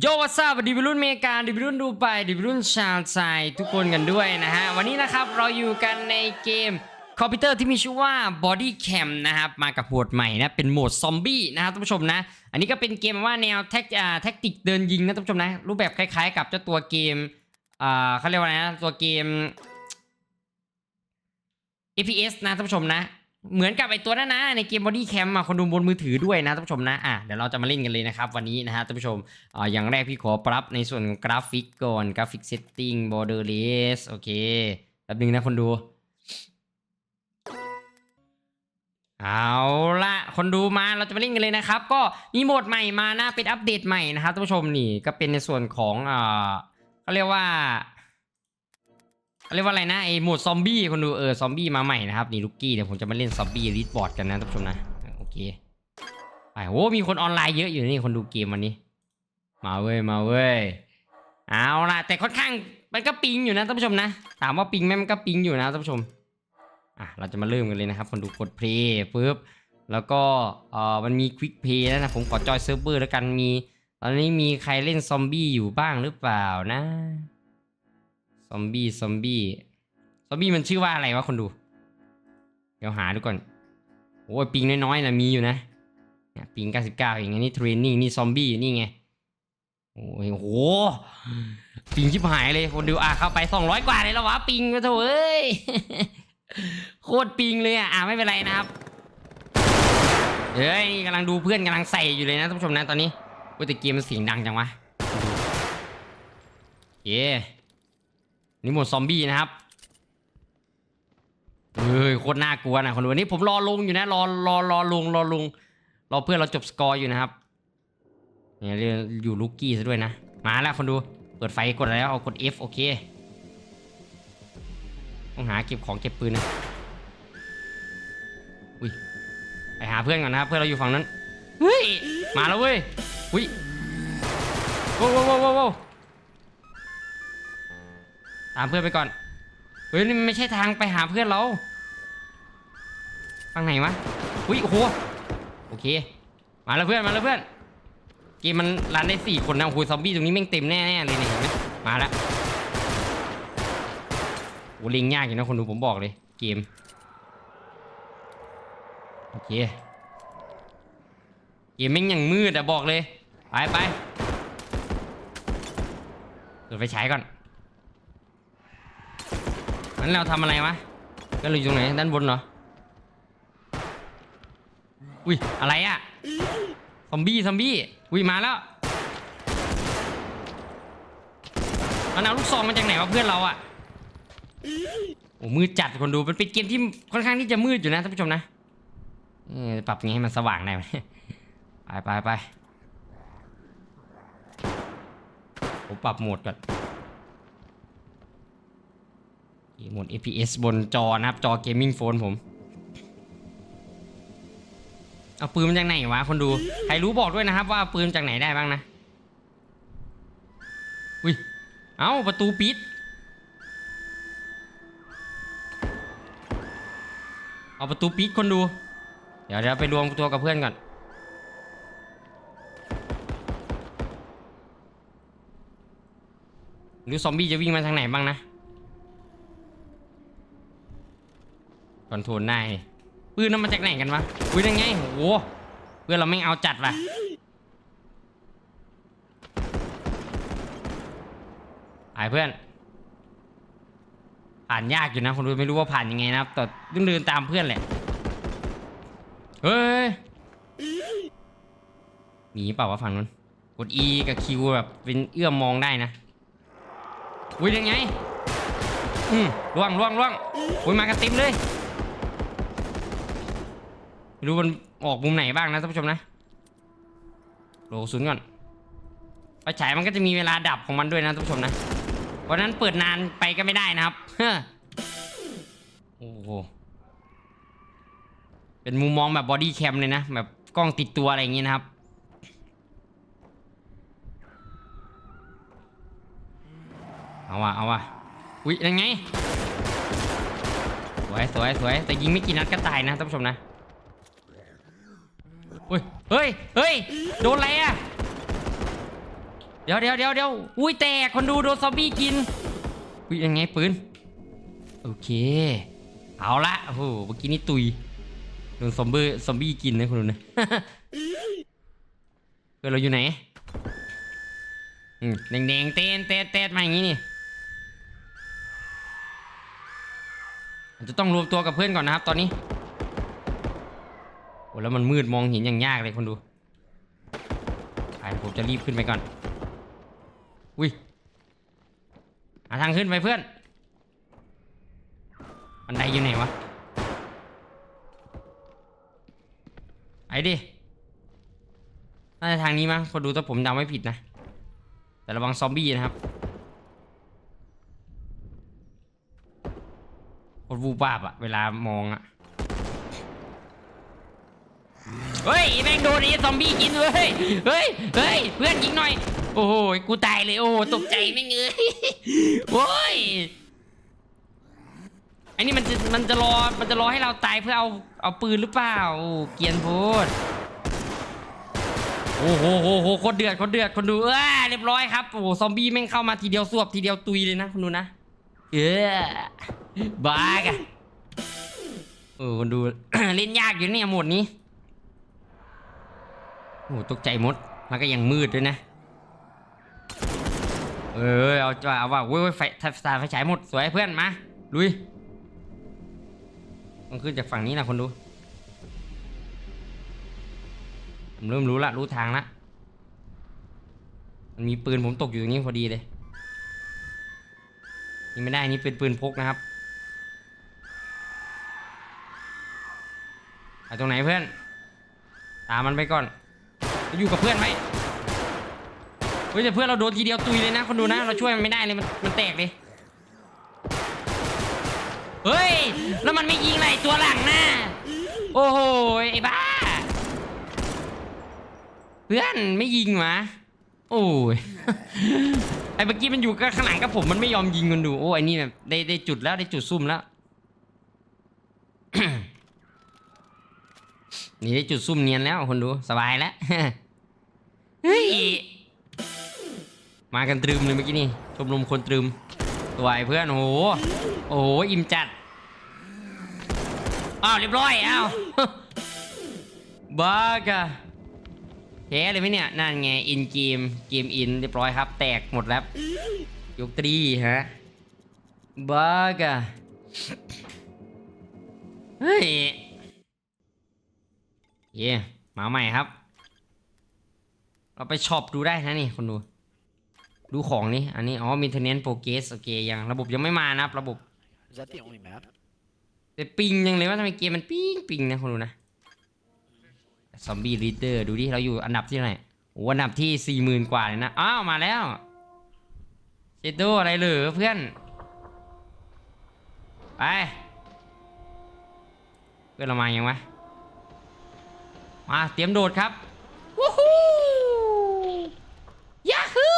โยวัสดีวิรุ่นเมกาดิวิรุ่นดูไปดิวิรุ่นชาวไทยทุกคนกันด้วยนะฮะ วันนี้นะครับเราอยู่กันในเกมคอมพิวเตอร์ที่มีชื่อว่า Body Cam นะครับ มากับโหมดใหม่นะ เป็นโหมดซอมบี้นะครับท่านผู้ชมนะ อันนี้ก็เป็นเกมว่าแนวแท็กอ่าแท็กติกเดินยิงนะท่านผู้ชมนะ รูปแบบคล้ายๆ กับเจ้าตัวเกมอ่าเขาเรียกว่าไรนะตัวเกม FPS นะท่านผู้ชมนะ เหมือนกับไอตัวนั้นนะในเกม Body Cam อะคนดูบนมือถือด้วยนะท่านผู้ชมนะอะเดี๋ยวเราจะมาเล่นกันเลยนะครับวันนี้นะฮะท่านผู้ชมอ่าอย่างแรกพี่ขอปรับในส่วนของกราฟิกก่อนกราฟิกเซตติ้ง border less โอเคแป๊บนึงนะคนดูเอาละคนดูมาเราจะมาเล่นกันเลยนะครับ ก็มีโหมดใหม่มานะเป็นอัปเดตใหม่นะครับท่านผู้ชมนี่ก็เป็นในส่วนของอ่าเขาเรียกว่า เรียกว่าอะไรนะไอโหมดซอมบี้คนดูเออซอมบี้มาใหม่นะครับนี่ลูกกี้เดี๋ยวผมจะมาเล่นซอมบี้รีดบอร์ดกันนะท่านผู้ชมนะโอเคไปโอ้มีคนออนไลน์เยอะอยู่นี่คนดูเกมวันนี้ มาเว้ยมาเว้ยเอาละแต่ค่อนข้างมันก็ปิงอยู่นะท่านผู้ชมนะถามว่าปิงไหมมันก็ปิงอยู่นะท่านผู้ชมอะเราจะมาเริ่มกันเลยนะครับ คนดูกดเพลย์ปุ๊บแล้วก็เออมันมีควิกเพย์แล้วนะผมขอจอยเซิร์ฟเวอร์แล้วกันมี ตอนนี้มีใครเล่นซอมบี้อยู่บ้างหรือเปล่านะ ซอมบี้ซอมบี้ซอมบี้มันชื่อว่าอะไรวะคนดู เดี๋ยวหาดูก่อนโอ้ยปิงน้อยๆนะมีอยู่นะเนี่ยปิง99อย่างงี้นี่เทรนนิ่งนี่ซอมบี้นี่ไงโอ้ยโหปิงชิบหายเลยคนดูอะเข้าไป200กว่าเลยแล้ววะปิงมาเถอะเอ้ยโคตรปิงเลยอะอ่าไม่เป็นไรนะครับเฮ้ยกำลังดูเพื่อนกำลังใส่อยู่เลยนะท่านผู้ชมนะตอนนี้เว้ยแต่เกมมันเสียงดังจังวะเย้ นี่หมดซอมบี้นะครับเฮ้ยโคตรน่ากลัวนะคนดูวันนี้ผมรอลงอยู่นะรอรอรอลงรอลงรอเพื่อนเราจบสกอร์อยู่นะครับเนี่ยเรียอยู่ลูกกี้ซะด้วยนะ มาแล้วคนดูเปิดไฟกดอะไรแล้วเอากด F โอเคต้องหาเก็บของเก็บปืนนะอุ้ยไปหาเพื่อนก่อนนะครับเพื่อนเราอยู่ฝั่งนั้นเฮ้ยมาแล้วเว้ยอุ้ยว้วว้วโว้วโว้วโว้ว ตามเพื่อนไปก่อน เฮ้ยนี่ไม่ใช่ทางไปหาเพื่อนเราฝั่งไหนวะ อุ้ยโอ้โห โอเค มาแล้วเพื่อน มาแล้วเพื่อน เกมมันรันได้สี่คนนะ โอ้โห ซอมบี้ตรงนี้แม่งเต็มแน่ๆเลยเนี่ยเห็นไหมมาแล้วโอ้ลิงยากอยู่นะคนดูผมบอกเลย เกม โอเค เกมแม่งยังมืดอะบอกเลย ไปไปเปิดไฟฉายก่อน นั้นเราทำอะไรวะก็เราอยู่ตรงไหนด้านบนเหรอ อุ้ยอะไรอะซอมบี้ซอมบี้ อุ้ยมาแล้วมันเอาลูกซองมาจากไหนวะเพื่อนเราอะโอ้มืดจัดคนดูมันเป็นเกมที่ค่อนข้างที่จะมืดอยู่นะท่านผู้ชมนะเออปรับไงให้มันสว่างหน่อยไปไปไปผมปรับโหมดก่อน โหมด FPS บนจอนะครับ จอเกมมิ่งโฟนผม เอาปืนมาจากไหนวะ คนดู ใครรู้บอกด้วยนะครับว่าปืนจากไหนได้บ้างนะ อุ้ย เอ้า ประตูปิดเอาประตูปิดคนดู เดี๋ยวเดี๋ยวไปรวมตัวกับเพื่อนก่อน หรือซอมบี้จะวิ่งมาทางไหนบ้างนะ คอนโทรลได้ปืนนั้นมาจากไหนกันวะปืนยังไงโอ้โหเพื่อนเราไม่เอาจัดว่ะไอ้เพื่อนผ่านยากอยู่นะคนดูไม่รู้ว่าผ่านยังไงนะครับแต่ต้องเดินตามเพื่อนแหละเฮ้ยมีเปล่าวะฝั่งนู้นกด E กับ Q แบบเป็นเอื้อมมองได้นะอุ้ยยังไงอืมล่วงล่วงล่วงอุ้ยมากันเต็มเลย ไม่รู้มันออกมุมไหนบ้างนะท่านผู้ชมนะโหลศูนย์ก่อนไฟฉายมันก็จะมีเวลาดับของมันด้วยนะท่านผู้ชมนะเพราะนั้นเปิดนานไปก็ไม่ได้นะครับเฮ้อโอ้โหเป็นมุมมองแบบบอดี้แคมเลยนะแบบกล้องติดตัวอะไรอย่างงี้นะครับเอาวะเอาวะอุ๊ยยังไง สวยสวยสวยแต่ยิงไม่กี่นัดก็ตายนะท่านผู้ชมนะ เฮ้ย เฮ้ย โดนอะไรอะ เดี๋ยวเดี๋ยวเดี๋ยวเดี๋ยวอุ้ยแตกคนดูโดนซอมบี้กิน อุ้ยยังไงปืน โอเค เอาละโอ้โห เมื่อกี้นี่ตุย โดนซอมบี้ซอมบี้กินนะคุณดูนะเพื่อนเราอยู่ไหน อืมแดงๆเต้นเต้นเต้นมาอย่างนี้นี่จะต้องรวมตัวกับเพื่อนก่อนนะครับตอนนี้ แล้วมันมืดมองเห็นอย่างยากเลยคนดูไปผมจะรีบขึ้นไปก่อน อุ้ยหาทางขึ้นไปเพื่อนบันไดอยู่ไหนวะ ไอ้ดิ น่าจะทางนี้มั้งคนดูถ้าผมจำไม่ผิดนะ แต่ระวังซอมบี้นะครับโคตรวูบวาบอะเวลามองอะ เฮ้ยแม่งโดนไอ้ซอมบี้กินเว้ยเฮ้ยเฮ้ยเพื่อนยิงหน่อย โอ้โหกูตายเลยโอ้ตกใจไม่งเงยโว้ยไอ้นี่มันจะมันจะรอมันจะรอให้เราตายเพื่อเอาเอาปืนหรือเปล่าโอ้เกียนโพดโอ้โหโหโหคนเดือดคนเดือดคนดูเออเรียบร้อยครับโอ้ซอมบี้แม่งเข้ามาทีเดียวสวบทีเดียวตุยเลยนะคนดูนะเออบ้ากอะโอ้คนดูเล่นยากอยู่เนี่ยหมดนี้ โอ้ตกใจหมด แล้วก็ยังมืดด้วยนะ เออเอาจ้าเอาว่าเว้ยเว้ยไฟไฟไฟไฟฉายหมดสวยเพื่อนมาลุยต้องขึ้นจากฝั่งนี้นะคนดูผมเริ่มรู้ละรู้ทางละมันมีปืนผมตกอยู่ตรงนี้พอดีเลยนี่ไม่ได้นี่เป็นปืนพกนะครับไปตรงไหนเพื่อน ตามมันไปก่อน อยู่กับเพื่อนไหมเฮ้ยแต่เพื่อนเราโดนทีเดียวตุยเลยนะคนดูนะเราช่วยมันไม่ได้เลยมันมันแตกเลยเฮ้ยแล้วมันไม่ยิงอะไรตัวหลังนะโอ้โหไอ้บ้า เพื่อนไม่ยิงวะโอ้ยไอ้เมื่อกี้มันอยู่ก็ข้างหลังกับผมมันไม่ยอมยิงกันดูโอ้ไอ้นี่แบบได้ได้จุดแล้วได้จุดซุ่มแล้ว นี่ได้จุดซุ่มเนียนแล้วคนดูสบายแล้วเฮ้ยมากันตรึมเลยเมื่อกี้นี่ชมรมคนตรึมตัวไอ้เพื่อนโอ้โหโอ้โหอิ่มจัดอ้าวเรียบร้อยอ้าวบ้ากะแพ้เลยไหมเนี่ยนั่นไงอินเกมเกมอินเรียบร้อยครับ แตกหมดแล้วยกตรีฮะบ้ากะเฮ้ย เย่มาใหม่ครับ เราไปช็อปดูได้นะนี่คนดู ดูของนี่ อันนี้ อ๋อ maintenance progress โอเคยัง ระบบยังไม่มานะครับ ระบบ Is that the only map? แต่ปิงยังเลยว่าทำไมเกมมันปิงปิงนะคนดูนะซอมบี้รีเดอร์ดูดิ เราอยู่อันดับที่เท่าไหร่โอ้อันดับที่สี่หมื่นกว่าเลยนะ อ้าว มาแล้วเจโดอะไรเหรอเพื่อน ไป เพื่อนเรามายังวะ มาเตรียมโดดครับวู้ฮู้ยาฮู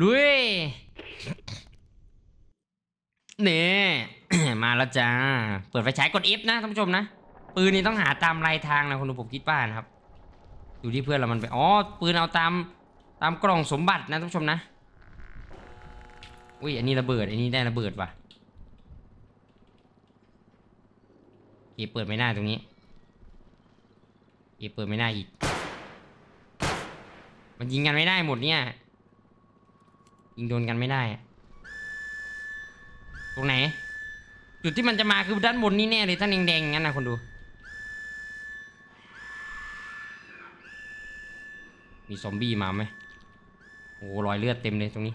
ลุยนี่ มาแล้วจ้า เปิดไฟฉายกด F นะท่านผู้ชมนะ ปืนนี่ต้องหาตามลายทางนะคุณดูผมคิดว่านะครับดูที่เพื่อนเรามันไป อ๋อ ปืนเอาตามตามกล่องสมบัตินะท่านผู้ชมนะ อุ้ย อันนี้ระเบิด อันนี้ได้ระเบิดว่ะโอเคเปิดไม่ได้ตรงนี้โอเคเปิดไม่ได้อีก มันยิงกันไม่ได้หมดเนี่ย ยิงโดนกันไม่ได้ ตรงไหน จุดที่มันจะมาคือด้านบนนี่แน่เลยถ้านแดงๆงนั้นนะคนดู มีซอมบี้มาไหมโอ้รอยเลือดเต็มเลยตรงนี้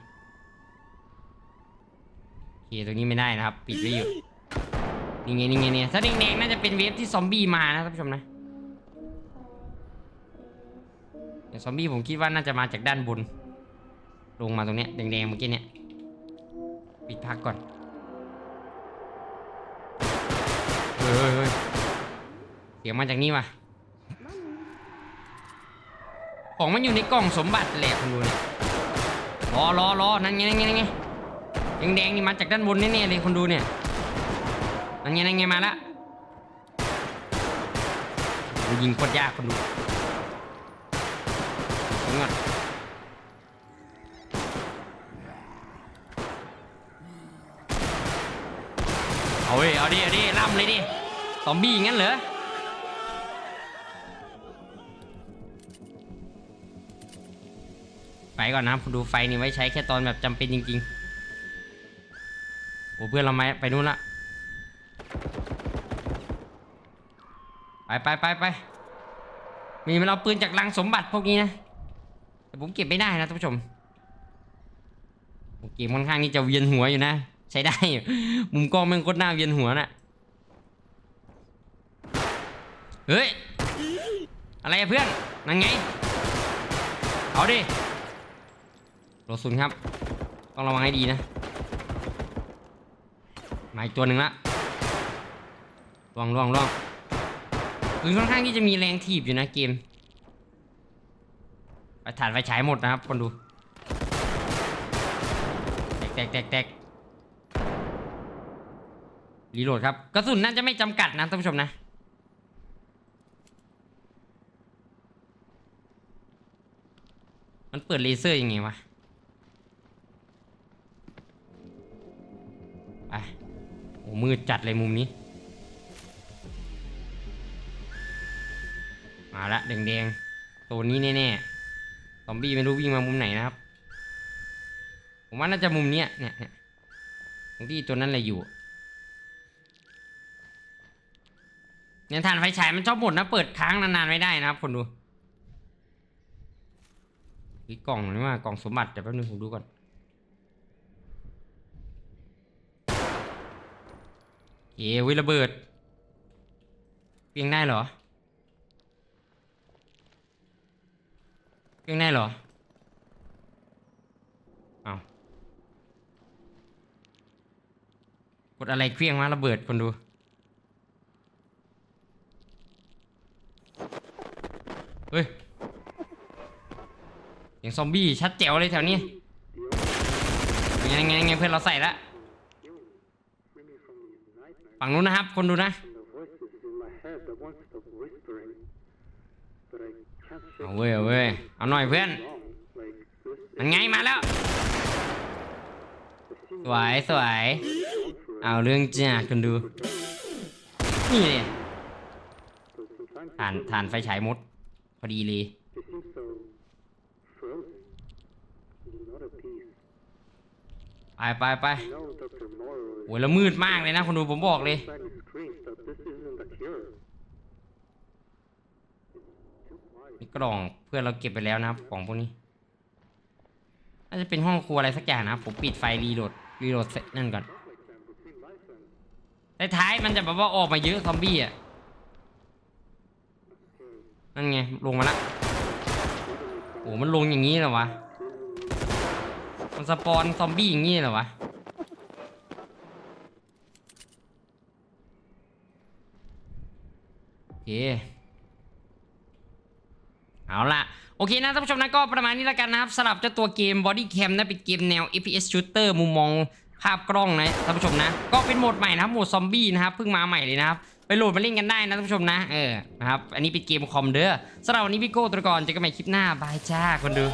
โอเคตรงนี้ไม่ได้นะครับ ปิดไว้อยู่นี่ไงนี่ไงเนี่ยถ้าแดงๆน่าจะเป็นเวฟที่ซอมบี้มานะท่านผู้ชมนะ แต่ซอมบี้ผมคิดว่าน่าจะมาจากด้านบน ลงมาตรงเนี้ยแดงๆเมื่อกี้เนี่ยปิดพักก่อนเฮ้ยเฮ้ยเฮ้ยเสียงมาจากนี่วะของมันอยู่ในกล่องสมบัติแหละคุณดูเนี่ยรอรอรอนั่นไงนั่นไงนั่นไงแดงแดงๆนี่มาจากด้านบนแน่ๆเลยคุณดูเนี่ยนั่นไงนั่นไงมาละยิงโคตรยากคุณดู ทิ้ก่อนเอาเว้ยเอาดิเอาดิล่ำเลยดิตอมบี้งั้นเหรอไปก่อนนะดูไฟนี่ไว้ใช้แค่ตอนแบบจำเป็นจริงๆโอ้เพื่อนเราไปนู่นละไปไปไปไปมีมันเอาปืนจากลังสมบัติพวกนี้นะ แต่ผมเก็บไม่ได้นะท่านผู้ชมเกมค่อนข้างที่จะเวียนหัวอยู่นะ ใช้ได้มุมกล้องแมันโคตรหน้าเวียนหัวน่ะเฮ้ยอะไรเพื่อนนั่นไงเอาดิโรซุนครับ ต้องระวังให้ดีนะมาอีกตัวหนึ่งละล่วงล่วงล่วงคือค่อนข้างที่จะมีแรงถีบอยู่นะเกม ไปถ่านไฟฉายหมดนะครับคนดูแตกแตกแตกรีโหลดครับกระสุนน่าจะไม่จำกัดนะท่านผู้ชมนะมันเปิดเลเซอร์ยังไงวะไปโอ้มืดจัดเลยมุมนี้ มาละแดงๆ ตัวนี้แน่ๆ ซอมบี้ไม่รู้วิ่งมามุมไหนนะครับ ผมว่าน่าจะมุมเนี้ยเนี่ยเนี่ยตรงที่ตัวนั้นอะไรอยู่ เนี่ยฐานไฟฉายมันชอบหมดนะ เปิดค้างนานๆไม่ได้นะครับคนดูอีกกล่องนี่ว่ากล่องสมบัติเดี๋ยวแป๊บนึงผมดูก่อนเอ้วิระเบิดเพียงได้เหรอ เพียงได้เหรอเอากดอะไรเครื่องมาระเบิดคนดูเฮ้ยเสียงซอมบี้ชัดแจ๋วเลยแถวนี้ยังไงยังไงเพื่อนเราใส่ละฝั่งนู้นนะครับ คนดูนะ เอาเว้ยเอาเว้ยเอาหน่อยเพื่อนมันไงมาแล้ว สวยสวย เอาเรื่องจ้าคนดู นี่เลยฐานฐานไฟฉายมด พอดีเลยไปไปไปโอ้ยแล้วมืดมากเลยนะคนดูผมบอกเลย มีกล่องเพื่อนเราเก็บไปแล้วนะครับของพวกนี้น่าจะเป็นห้องครัวอะไรสักอย่างนะผมปิดไฟรีโหลดรีโหลดเสร็จนั่นก่อนท้ายๆมันจะแบบว่าออกมาเยอะซอมบี้อะนั่นไงลงมาละโอ้มันลงอย่างนี้เหรอวะมันสปอนซอมบี้อย่างนี้เหรอวะโอเค เอาล่ะโอเคนะท่านผู้ชมนะก็ประมาณนี้แล้วกันนะครับสำหรับเจ้าตัวเกม Body Cam นะเป็นเกมแนว FPS Shooter มุมมองภาพกล้องนะท่านผู้ชมนะ ก็เป็นโหมดใหม่นะครับโหมดซอมบี้นะครับเพิ่งมาใหม่เลยนะครับไปโหลดมาเล่นกันได้นะท่านผู้ชมนะเออนะครับอันนี้เป็นเกมคอมเด้อสำหรับวันนี้พี่โก้ตัวก่อนเจอกันใหม่คลิปหน้าบายจ้าคนดู